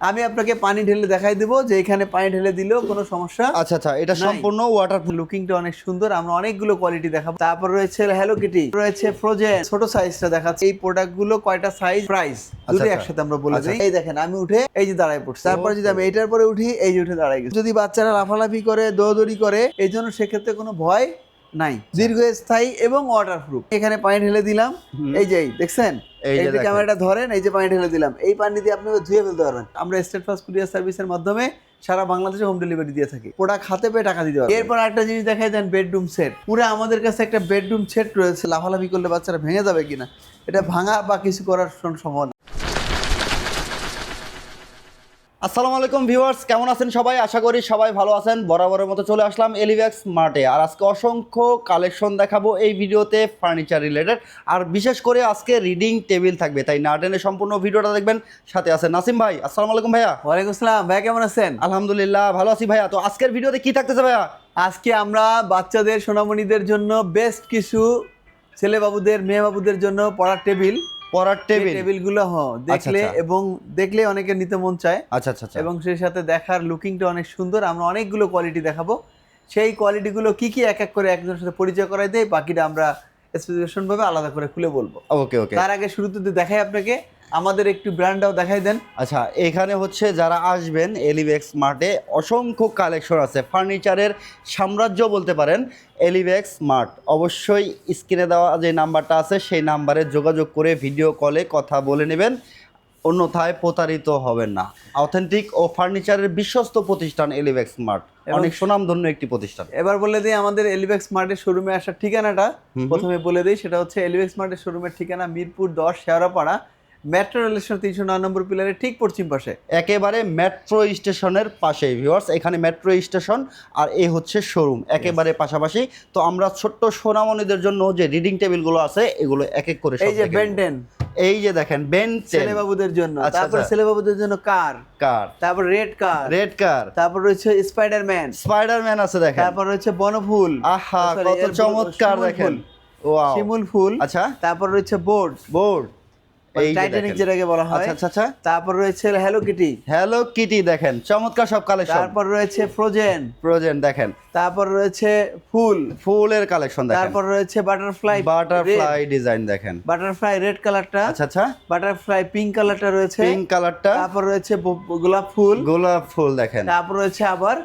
আমি আপনাকে পানি ঢেলে দেখাই দেবো যে এখানে পানি ঢেলে দিলেও কোনো সমস্যা আচ্ছা আচ্ছা এটা সম্পূর্ণ ওয়াটার লুকিংটা অনেক সুন্দর আমরা অনেকগুলো কোয়ালিটি দেখাবো। তারপর রয়েছে হ্যালো কিটি রয়েছে ফ্রোজেন ছোট সাইজটা দেখাচ্ছে। এই প্রোডাক্টগুলো কয়টা সাইজ প্রাইস দুটো আচ্ছা। একসাথে আমরা বলে আচ্ছা। দিই। এই দেখেন আমি উঠে এই যে দাঁড়ায় পড়ছি। তারপরে যদি আমি এইটার পরে উঠি এই যে উঠে দাঁড়াই গেছি। যদি বাচ্চারা লাফালাফি করে দৌড়দৌড়ি করে এই জন্য সেক্ষেত্রে কোনো ভয় নাই। দীর্ঘস্থায়ী এবং ওয়াটারপ্রুফ এখানে পানি ঢেলে দিলাম। এই যে দেখছেন? এই যে। ক্যামেরাটা ধরেন এই যে পানি ঢেলে দিলাম। এই পানি দিয়ে আপনি ধুয়ে ফেলতে পারবেন। আমরা স্টেট ফার্স্ট কুরিয়ার সার্ভিসের মাধ্যমে সারা বাংলাদেশে হোম ডেলিভারি দিয়ে থাকি। প্রোডাক্ট হাতে পেয়ে টাকা দিতে পারবেন। এরপর একটা জিনিস দেখাই দেন বেডরুম সেট পুরো আমাদের কাছে একটা বেডরুম সেট রয়েছে। লাফালাফি করলে বাচ্চারা ভেঙে যাবে কিনা এটা ভাঙা বা কিছু করার কোনো আসসালামু আলাইকুম ভিউয়ার্স কেমন আছেন সবাই? আশা করি সবাই ভালো আছেন। বরাবরের মতো চলে আসলাম এলিভ্যাক্স মার্টে আর আজকে অসংখ্য কালেকশন দেখাবো এই ভিডিওতে ফার্নিচার রিলেটেড আর বিশেষ করে আজকে রিডিং টেবিল থাকবে। তাই না টেনে সম্পূর্ণ ভিডিওটা দেখবেন। সাথে আছে নাসিম ভাই। আসসালামু আলাইকুম ভাইয়া। ওয়ালাইকুম আসসালাম। ভাই কেমন আছেন? আলহামদুলিল্লাহ ভালো আছি ভাইয়া। তো আজকের ভিডিওতে কি থাকতেছে ভাইয়া? আজকে আমরা বাচ্চাদের সোনামণিদের জন্য বেস্ট কিছু ছেলে বাবুদের মেয়ে বাবুদের জন্য পড়ার টেবিল পড়ার টেবিল টেবিল? গুলো হ দেখলে আচ্ছা। এবং দেখলে অনেকে নিতে মন চায়। আচ্ছা আচ্ছা আচ্ছা। এবং সেই সাথে দেখার লুকিংটা অনেক সুন্দর। আমরা অনেকগুলো কোয়ালিটি দেখাবো। সেই কোয়ালিটিগুলো কি কি এক এক করে একজনের সাথে পরিচয় করাই দেয় বাকিটা আমরা স্পেসিফিকেশন ভাবে আলাদা করে খুলে বলব। ওকে ওকে। তার আগে শুরুতে দেখাই আপনাকে আমাদের একটু ব্র্যান্ডটাও দেখাই দেন। আচ্ছা এখানে হচ্ছে যারা আসবেন এলিভেক্স মার্টে অসংখ্য কালেকশন আছে। ফার্নিচারের সাম্রাজ্য বলতে পারেন এলিভেক্স মার্ট অবশ্যই স্ক্রিনে দেওয়া যে নাম্বারটা আছে সেই নাম্বারে যোগাযোগ করে ভিডিও কলে কথা বলে নেবেন। অন্যথায় প্রতারিত হবেন না। অথেন্টিক ও ফার্নিচারের বিশ্বস্ত প্রতিষ্ঠান এলিভেক্স মার্ট অনেক সুনামধন্য একটি প্রতিষ্ঠান। এবার বলে দিই আমাদের এলিভেক্স মার্টের শোরুমে আসার ঠিকানাটা। প্রথমে বলে দিই সেটা হচ্ছে এলিভেক্স মার্টের শোরুমের ঠিকানা মিরপুর দশ শেওড়াপাড়া। মেট্রো রেল স্টেশন তিনশো নয় নম্বর পিলারের ঠিক পশ্চিম পাশে। একেবারে মেট্রো স্টেশনের পাশে ভিউয়ার্স এখানে মেট্রো স্টেশন আর এই হচ্ছে শোরুম একেবারে পাশাপাশি। তো আমরা ছোট্ট সোনামণিদের জন্য যে রিডিং টেবিলগুলো আছে এগুলো এক এক করে এই যে। বেন্টেন এই যে দেখেন বেন ছেলে বাবুদের জন্য। আচ্ছা, তারপর আচ্ছা। ছেলে বাবুদের জন্য কার কার তারপর রেড কার রেড কার তারপর রয়েছে স্পাইডারম্যান স্পাইডারম্যান আছে দেখেন। তারপর রয়েছে বনফুল। আহা কত চমৎকার দেখেন। ওয়াও শিমুল ফুল। আচ্ছা। তারপর রয়েছে বোর্ড বোর্ড টাইটানিক দেখেন। যেটাকে বলা হয়। আচ্ছা আচ্ছা আচ্ছা। তারপর রয়েছে হ্যালো কিটি হ্যালো কিটি দেখেন চমৎকার সব কালেকশন তারপর রয়েছে ফ্রোজেন প্রোজেন দেখেন। তারপর রয়েছে ফুল ফুলের কালেকশন দেখেন। তারপর রয়েছে বাটারফ্লাই বাটারফ্লাই ডিজাইন দেখেন। বাটারফ্লাই রেড কালারটা আচ্ছা আচ্ছা। বাটারফ্লাই পিঙ্ক কালারটা রয়েছে। পিঙ্ক কালারটা তারপর রয়েছে গোলাপ ফুল গোলাপ ফুল দেখেন। তারপর রয়েছে আবার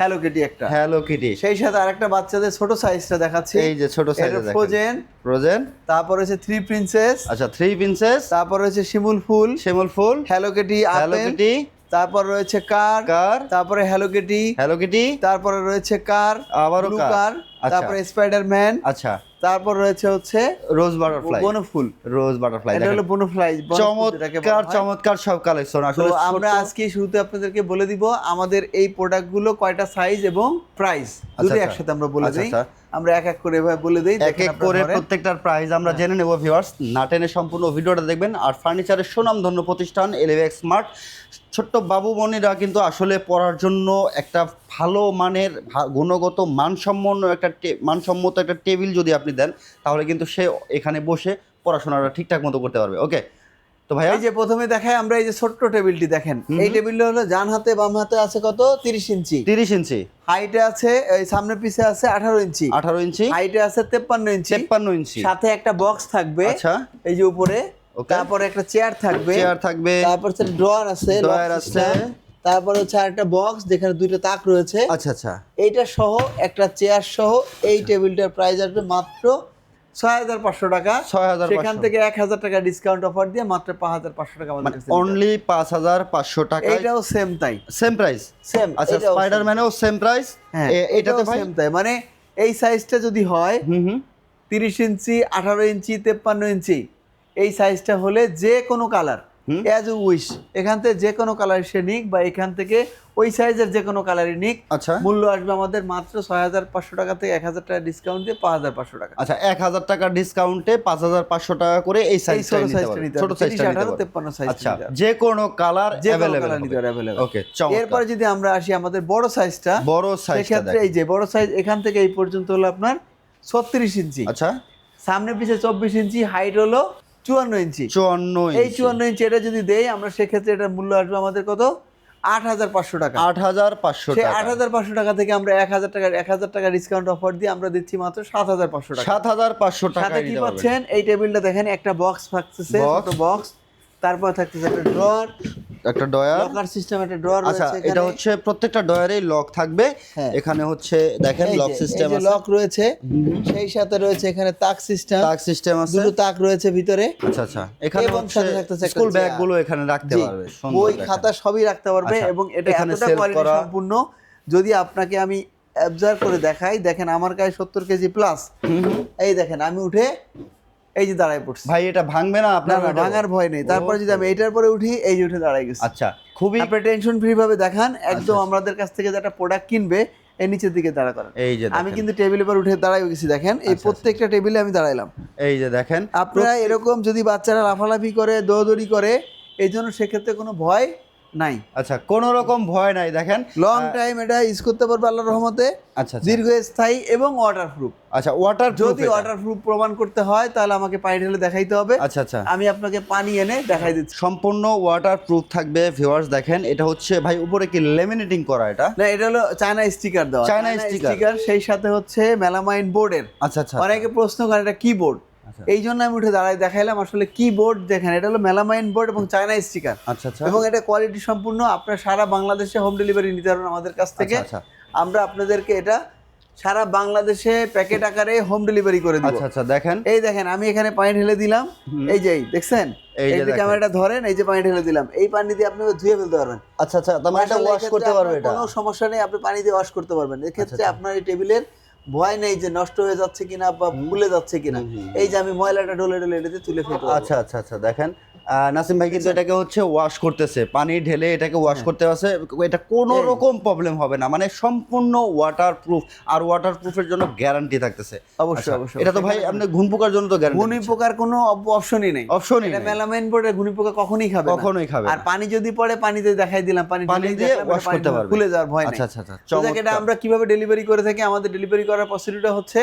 হ্যালো কিটি একটা। হ্যালো কিটি সেই সাথে আরেকটা বাচ্চাদের ছোট সাইজটা দেখাচ্ছি। এই যে ছোট সাইজে দেখেন। ফ্রোজেন ফ্রোজেন তারপর হচ্ছে থ্রি প্রিন্সেস আচ্ছা থ্রি প্রিন্সেস তারপর হচ্ছে শিমুল ফুল। শিমুল ফুল। হ্যালো কিটি হ্যালো কিটি তারপর রয়েছে কার কার তারপরে হ্যালো কিটি হ্যালো কিটি তারপরে রয়েছে কার আবারও কার। আচ্ছা। স্পাইডারম্যান। আচ্ছা। তারপর রয়েছে হচ্ছে রোজ বাটারফ্লাই। বনফুল রোজ বাটারফ্লাই এটা হলো বনফ্লাই চমৎকার চমৎকার সব কালেকশন আসলে আমরা আজকে শুরুতে আপনাদেরকে বলে দিব আমাদের এই প্রোডাক্টগুলো কয়টা সাইজ এবং প্রাইস দুটো আচ্ছা। একসাথে আমরা বলে আচ্ছা, দিই আচ্ছা। আমরা এক এক করে এভাবে বলে দিই এক এক করে। প্রত্যেকটার প্রাইস আমরা জেনে নেব ভিউয়ার্স না টেনে সম্পূর্ণ ভিডিওটা দেখবেন। আর ফার্নিচারের সুনামধন্য প্রতিষ্ঠান এলিভেক্স স্মার্ট ছোট্ট বাবু মনিরা কিন্তু আসলে পড়ার জন্য একটা ভালো মানের গুণগত মানসম্পন্ন একটা মানসম্মত একটা টেবিল যদি আপনি দেন তাহলে কিন্তু সে এখানে বসে পড়াশোনাটা ঠিকঠাক মতো করতে পারবে। ওকে? তো ভাইয়া? এই যে প্রথমে দেখাই আমরা এই যে ছোট্ট টেবিলটি দেখেন। এই টেবিলটা হলো ডান হাতে বাম হাতে আছে কত? তিরিশ ইঞ্চি। তিরিশ ইঞ্চি। হাইটে আছে এই সামনে পিছে আছে আঠারো ইঞ্চি। আঠারো ইঞ্চি। হাইটে আছে তেপ্পান্ন ইঞ্চি। তেপ্পান্ন ইঞ্চি। সাথে একটা বক্স থাকবে। আচ্ছা। এই যে উপরে. তারপরে একটা চেয়ার থাকবে। চেয়ার থাকবে। তারপর ড্রয়ার আছে ড্রয়ার আছে। তারপর হচ্ছে আরেকটা বক্স যেখানে দুইটা তাক রয়েছে। আচ্ছা আচ্ছা। এইটা সহ একটা চেয়ার সহ এই টেবিলটার প্রাইস আসবে মাত্র ছয় হাজার পাঁচশো টাকা। 6,500 সেখান থেকে এক হাজার টাকা ডিসকাউন্ট অফার দিয়ে মাত্র পাঁচ হাজার পাঁচশো টাকা আমাদের মানে। অনলি পাঁচ হাজার পাঁচশো টাকা এইটাও সেম তাই। সেম প্রাইস সেম আচ্ছা স্পাইডারম্যানেও সেম প্রাইস হ্যাঁ এটাতে সেম তাই। মানে এই সাইজটা যদি হয় তিরিশ ইঞ্চি আঠারো ইঞ্চি তেপ্পান্ন ইঞ্চি এই সাইজটা হলে যে কোনো কালার। অ্যাজ উইশ এখান থেকে যে কোনো কালার সে নিক বা এখান থেকে ওই সাইজের যে কোনো কালারই নিক আচ্ছা। মূল্য আসবে আমাদের মাত্র ছয় হাজার পাঁচশো টাকা থেকে এক হাজার টাকা ডিসকাউন্ট দিয়ে পাঁচ হাজার পাঁচশো টাকা। আচ্ছা এক হাজার টাকার ডিসকাউন্টে পাঁচ হাজার পাঁচশো টাকা করে এই সাইজটা ছোট নিতে সাইজটা আঠারো তেপ্পান্ন সাইজ আচ্ছা যে কোনো কালার যে কোনো কালার নিতে পারে ওকে এরপর যদি আমরা আসি আমাদের বড় সাইজটা বড় সাইজ সেক্ষেত্রে এই যে বড় সাইজ এখান থেকে এই পর্যন্ত হলো আপনার ছত্রিশ ইঞ্চি। আচ্ছা। সামনে পিছে চব্বিশ ইঞ্চি হাইট হলো চুয়ান্ন ইঞ্চি। চুয়ান্ন এই চুয়ান্ন ইঞ্চি এটা যদি দেই আমরা সেক্ষেত্রে এটার মূল্য আসবে আমাদের কত? আট হাজার পাঁচশো টাকা। আট হাজার পাঁচশো টাকা। আট হাজার পাঁচশো টাকা থেকে আমরা এক হাজার টাকা এক হাজার টাকা ডিসকাউন্ট অফার দিয়ে আমরা দিচ্ছি মাত্র সাত হাজার পাঁচশো টাকা। সাত হাজার পাঁচশো টাকা কি পাচ্ছেন? এই টেবিলটা দেখেন একটা বক্স থাকতেছে। বক্স তারপর থাকতেছে একটা ড্রয়ার একটা ডয়ার লকার সিস্টেম একটা ড্রয়ার আচ্ছা এটা হচ্ছে প্রত্যেকটা ডয়ারেই লক থাকবে। হ্যাঁ। এখানে হচ্ছে দেখেন লক সিস্টেম আছে। লক রয়েছে সেই সাথে রয়েছে এখানে তাক সিস্টেম। তাক সিস্টেম আছে। দুটো তাক রয়েছে ভিতরে। আচ্ছা আচ্ছা। এখানে এবং সাথে থাকতেছে স্কুল ব্যাগগুলো এখানে রাখতে পারবে। সুন্দর বই খাতা সবই রাখতে পারবে আচ্ছা, এবং এটা এখানে কোয়ালিটি করা। সম্পূর্ণ। যদি আপনাকে আমি অবজার্ভ করে দেখাই দেখেন আমার গায়ে সত্তর কেজি প্লাস। এই দেখেন আমি উঠে এই যে দাঁড়ায় পড়ছি। ভাই এটা ভাঙবে না আপনার ভাঙার ভয় নেই। তারপরে যদি আমি এইটার পরে উঠি এই যে উঠে দাঁড়ায় গেছি। আচ্ছা খুবই আপনি টেনশন ফ্রি ভাবে দেখান একদম আচ্ছা। আমাদের কাছ থেকে যেটা প্রোডাক্ট কিনবে এই নিচের দিকে দাঁড়া করেন। এই যে আমি কিন্তু টেবিলের উপর উঠে দাঁড়াই গেছি দেখেন। এই আচ্ছা, প্রত্যেকটা টেবিলে আমি দাঁড়াইলাম। এই যে দেখেন। আপনারা এরকম যদি বাচ্চারা লাফালাফি করে দৌড়দৌড়ি করে এই জন্য সেক্ষেত্রে কোনো ভয় নাই। আচ্ছা কোন রকম ভয় নাই দেখেন লং টাইম এটা ইউজ করতে পারবে আল্লাহর রহমতে। আচ্ছা আচ্ছা। দীর্ঘস্থায়ী এবং ওয়াটারপ্রুফ আচ্ছা ওয়াটার যদি ওয়াটারপ্রুফ প্রমাণ করতে হয় তাহলে আমাকে পানি ঢেলে দেখাইতে হবে। আচ্ছা আচ্ছা। আমি আপনাকে পানি এনে দেখাই দিচ্ছি। সম্পূর্ণ ওয়াটার প্রুফ থাকবে ভিউয়ার্স দেখেন এটা হচ্ছে ভাই উপরে কি লেমিনেটিং করা এটা? না এটা হলো চায়না স্টিকার দেওয়া। চায়না। স্টিকার সেই সাথে হচ্ছে মেলামাইন বোর্ডের আচ্ছা আচ্ছা অনেকে প্রশ্ন করে এটা কিবোর্ড আচ্ছা। এই জন্য আমি উঠে দাঁড়াই দেখাইলাম আসলে কিবোর্ড দেখেন এটা হলো মেলামাইন বোর্ড এবং চায়না স্টিকার আচ্ছা আচ্ছা। এবং এটা কোয়ালিটি সম্পূর্ণ আপনার সারা বাংলাদেশে হোম ডেলিভারি নিতে পারবেন আমাদের কাছ থেকে। আচ্ছা, আমরা আপনাদেরকে এটা সারা বাংলাদেশে প্যাকেট আকারে হোম ডেলিভারি করে দিব। আচ্ছা আচ্ছা দেখেন। এই দেখেন আমি এখানে পানি ঢেলে দিলাম। এই যে দেখছেন? এই যে ক্যামেরাটা ধরেন এই যে পানি ঢেলে দিলাম। এই পানি দিয়ে আপনি ধুয়ে ফেলতে পারবেন। আচ্ছা আচ্ছা তার মানে এটা ওয়াশ করতে পারবে এটা। কোনো সমস্যা নেই আপনি পানি দিয়ে ওয়াশ করতে পারবেন। এক্ষেত্রে আচ্ছা। আপনার এই টেবিলের ভয় নেই যে নষ্ট হয়ে যাচ্ছে কিনা বা ভুলে যাচ্ছে কিনা। এই যে আমি ময়লাটা ডলে ডলে এটাতে তুলে ফেলব আচ্ছা আচ্ছা আচ্ছা দেখেন নাসিম ভাই কিন্তু এটাকে হচ্ছে ওয়াশ করতেছে। পানি ঢেলে এটাকে হ্যাঁ। ওয়াশ করতে আছে। এটা কোনো রকম প্রবলেম হবে না। মানে সম্পূর্ণ ওয়াটার প্রুফ আর ওয়াটার প্রুফের জন্য গ্যারান্টি থাকতেছে। অবশ্যই আচ্ছা, অবশ্যই এটা তো ভাই আপনি ঘুম পোকার জন্য তো গ্যারান্টি ঘুনি পোকার কোনো অপশনই নেই। অপশনই এটা মেলামাইন বোর্ডে ঘুনি পোকা কখনোই খাবে না। কখনোই খাবে আর পানি যদি পড়ে পানিতে দেখাই দিলাম পানি পানি দিয়ে পানি করতে পারবে। খুলে যাওয়ার ভয় নেই। আচ্ছা আচ্ছা আচ্ছা তো এটা আমরা কীভাবে ডেলিভারি করে থাকি? আমাদের ডেলিভারি করার প্রসিডিউরটা হচ্ছে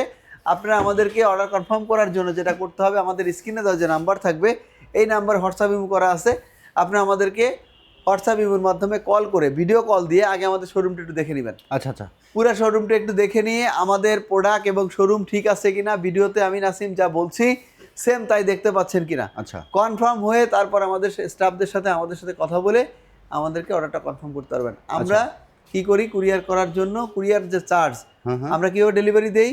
আপনারা আমাদেরকে অর্ডার কনফার্ম করার জন্য যেটা করতে হবে আমাদের স্ক্রিনে দেওয়া যে নাম্বার থাকবে এই নাম্বার হোয়াটসঅ্যাপ ইমো করা আছে। আপনারা আমাদেরকে হোয়াটসঅ্যাপ ইমোর মাধ্যমে কল করে ভিডিও কল দিয়ে আগে আমাদের শোরুমটা একটু দেখে নেবেন। আচ্ছা আচ্ছা। পুরো শোরুমটা একটু দেখে নিয়ে আমাদের প্রোডাক্ট এবং শোরুম ঠিক আছে কিনা ভিডিওতে আমি নাসিম যা বলছি সেম তাই দেখতে পাচ্ছেন কিনা। আচ্ছা। কনফার্ম হয়ে তারপর আমাদের স্টাফদের সাথে আমাদের সাথে কথা বলে আমাদেরকে অর্ডারটা কনফার্ম করতে পারবেন। আমরা কি করি কুরিয়ার করার জন্য? কুরিয়ার যে চার্জ আমরা কীভাবে ডেলিভারি দেই?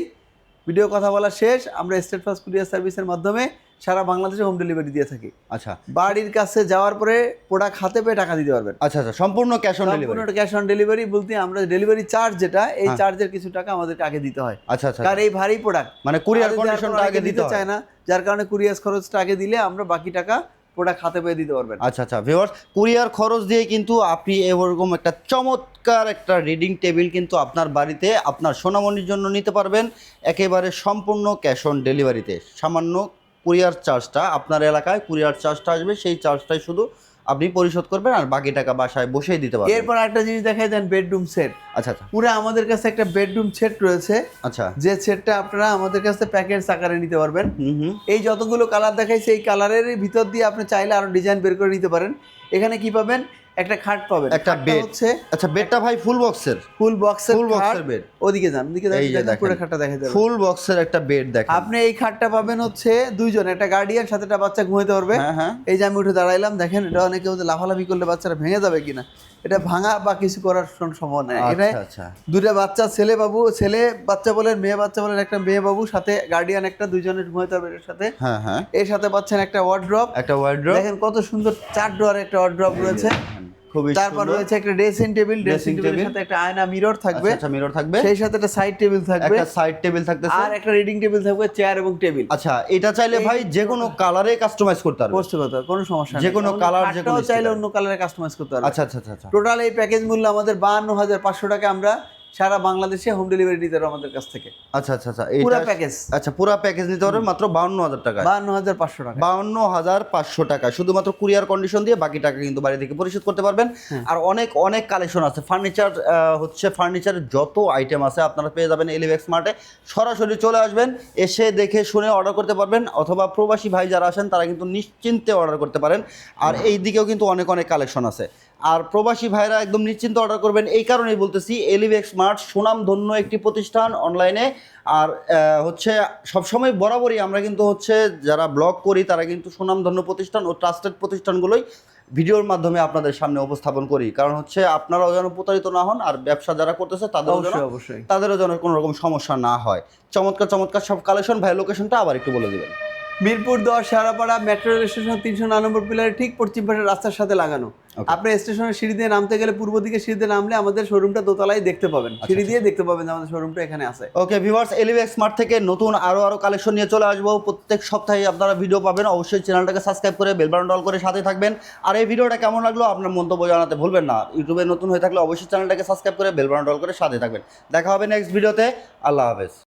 ভিডিও কথা বলা শেষ আমরা স্টেট ফার্স্ট কুরিয়ার সার্ভিসের মাধ্যমে সারা বাংলাদেশে হোম ডেলিভারি দিয়ে থাকি। আচ্ছা। বাড়ির কাছে যাওয়ার পরে প্রোডাক্ট হাতে পেয়ে টাকা দিতে পারবেন। আচ্ছা আচ্ছা সম্পূর্ণ ক্যাশ অন ডেলিভারি সম্পূর্ণ ক্যাশ অন ডেলিভারি বলতে আমরা ডেলিভারি চার্জ যেটা এই হ্যাঁ। চার্জের কিছু টাকা আমাদেরকে আগে দিতে হয়। আচ্ছা আচ্ছা কারণ এই ভারী প্রোডাক্ট মানে কুরিয়ার কন্ডিশনটা আগে দিতে চায় না যার কারণে কুরিয়ার খরচটা আগে দিলে আমরা বাকি টাকা প্রোডাক্ট হাতে পেয়ে দিতে পারবেন। আচ্ছা আচ্ছা ভিউয়ার্স কুরিয়ার খরচ দিয়ে কিন্তু আপনি এরকম একটা চমৎকার একটা রিডিং টেবিল কিন্তু আপনার বাড়িতে আপনার সোনামণির জন্য নিতে পারবেন। একেবারে সম্পূর্ণ ক্যাশ অন ডেলিভারিতে সামান্য কুরিয়ার চার্জটা আপনার এলাকায় কুরিয়ার চার্জটা আসবে সেই চার্জটাই শুধু আপনি পরিশোধ করবেন আর বাকি টাকা বাসায় বসেই দিতে পারবেন। এরপর একটা জিনিস দেখাই দেন বেডরুম সেট আচ্ছা আচ্ছা। পুরো আমাদের কাছে একটা বেডরুম সেট রয়েছে। আচ্ছা। যে সেটটা আপনারা আমাদের কাছে প্যাকেজ আকারে নিতে পারবেন। হুম হুম। এই যতগুলো কালার দেখাইছে এই কালারের ভিতর দিয়ে আপনি চাইলে আরও ডিজাইন বের করে নিতে পারেন। এখানে কি পাবেন? একটা খাট পাবেন। একটা বেড হচ্ছে আচ্ছা বেডটা ভাই ফুল বক্সের ফুল বক্সের ফুল বক্সের বেড। ওদিকে যান ওদিকে যান পুরো খাটটা দেখা যাবে ফুল বক্সের একটা বেড দেখেন। আপনি এই খাটটা পাবেন হচ্ছে দুইজন একটা গার্ডিয়ান সাথে একটা বাচ্চা ঘুমাইতে পারবে। হ্যাঁ হ্যাঁ। এই যে আমি উঠে দাঁড়াইলাম দেখেন এটা অনেকে লাফালাফি করলে বাচ্চারা ভেঙে যাবে কিনা। এটা ভাঙা বা কিছু করার সম্ভব নয় নেই। এটা দুইটা বাচ্চা ছেলে বাবু ছেলে বাচ্চা বলেন মেয়ে বাচ্চা বলেন একটা মেয়ে বাবু সাথে গার্ডিয়ান একটা দুইজনের ঘুমাইতে হবে এর সাথে। হ্যাঁ হ্যাঁ। এর সাথে পাচ্ছেন একটা ওয়ার্ড্রপ একটা ওয়ার্ড্রপ দেখেন কত সুন্দর চার ডোয়ার একটা ওয়ার্ড্রপ রয়েছে। খুবই তারপর রয়েছে একটা ড্রেসিং টেবিল ড্রেসিং টেবিলের সাথে একটা আয়না মিরর থাকবে। আচ্ছা মিরর থাকবে। সেই সাথে একটা সাইড টেবিল থাকবে। একটা সাইড টেবিল থাকবে আর একটা রিডিং টেবিল থাকবে চেয়ার এবং টেবিল আচ্ছা এটা চাইলে ভাই যে কোনো কালারে কাস্টমাইজ করতে পারবে। করতে হবে, কোনো সমস্যা নেই। যে কোনো কালার যে কোনো চাইলে। অন্য কালারে কাস্টমাইজ করতে পারবে। আচ্ছা আচ্ছা আচ্ছা আচ্ছা। টোটাল এই প্যাকেজ মূল্য আমাদের বাহান্ন হাজার পাঁচশো টাকা আমরা সারা বাংলাদেশে হোম ডেলিভারি দিতে পারবে আমাদের কাছ থেকে। আচ্ছা আচ্ছা আচ্ছা পুরো প্যাকেজ আচ্ছা পুরো প্যাকেজ নিতে পারবেন মাত্র বাউন্ন হাজার টাকা। বাহান্ন হাজার পাঁচশো টাকা। বাউন্ন হাজার পাঁচশো টাকা শুধুমাত্র কুরিয়ার কন্ডিশন দিয়ে বাকি টাকা কিন্তু বাড়ি থেকে পরিশোধ করতে পারবেন। হ্যাঁ। আর অনেক অনেক কালেকশন আছে। ফার্নিচার হচ্ছে ফার্নিচারের যত আইটেম আছে আপনারা পেয়ে যাবেন এলিভেক্স মার্টে সরাসরি চলে আসবেন এসে দেখে শুনে অর্ডার করতে পারবেন অথবা প্রবাসী ভাই যারা আসেন তারা কিন্তু নিশ্চিন্তে অর্ডার করতে পারেন। আর এই দিকেও কিন্তু অনেক অনেক কালেকশন আছে। আর প্রবাসী ভাইরা একদম নিশ্চিন্ত অর্ডার করবেন। এই কারণেই বলতেছি এলিভেক্স মার্ট সুনামধন্য একটি প্রতিষ্ঠান অনলাইনে আর হচ্ছে সবসময় বরাবরই আমরা কিন্তু হচ্ছে যারা ব্লগ করি তারা কিন্তু সুনামধন্য প্রতিষ্ঠান ও ট্রাস্টেড প্রতিষ্ঠানগুলোই ভিডিওর মাধ্যমে আপনাদের সামনে উপস্থাপন করি। কারণ হচ্ছে আপনারাও যেন প্রতারিত না হন আর ব্যবসা যারা করতেছে তাদেরও যেন অবশ্যই অবশ্যই। তাদেরও যেন কোনো রকম সমস্যা না হয়। চমৎকার চমৎকার সব কালেকশন ভাই লোকেশনটা আবার একটু বলে দিবেন। মিরপুর দশ সারাপাড়া মেট্রো রেল স্টেশন তিনশো নয় নম্বর পিলারের ঠিক পশ্চিম পাশের রাস্তার সাথে লাগানো. আপনি স্টেশনের সিঁড়ি দিয়ে নামতে গেলে পূর্ব দিকে সিঁড়ি দিয়ে নামলে আমাদের শোরুমটা দোতলায় দেখতে পাবেন। আচ্ছা, সিঁড়ি দিয়ে দেখতে পাবেন আমাদের শোরুমটা এখানে আছে। ওকে ভিভার্স এলিভেক্স স্মার্ট থেকে নতুন আরও আরও কালেকশন নিয়ে চলে আসব। প্রত্যেক সপ্তাহে আপনারা ভিডিও পাবেন। অবশ্যই চ্যানেলটাকে সাবস্ক্রাইব করে বেল বাটন ডল করে সাথে থাকবেন। আর এই ভিডিওটা কেমন লাগল আপনার মন্তব্য জানাতে ভুলবেন না। ইউটিউবে নতুন হয়ে থাকলে অবশ্যই চ্যানেলটাকে সাবস্ক্রাইব করে বেল বাটন ডল করে সাথে থাকবেন। দেখা হবে নেক্সট ভিডিওতে আল্লাহ হাফেজ।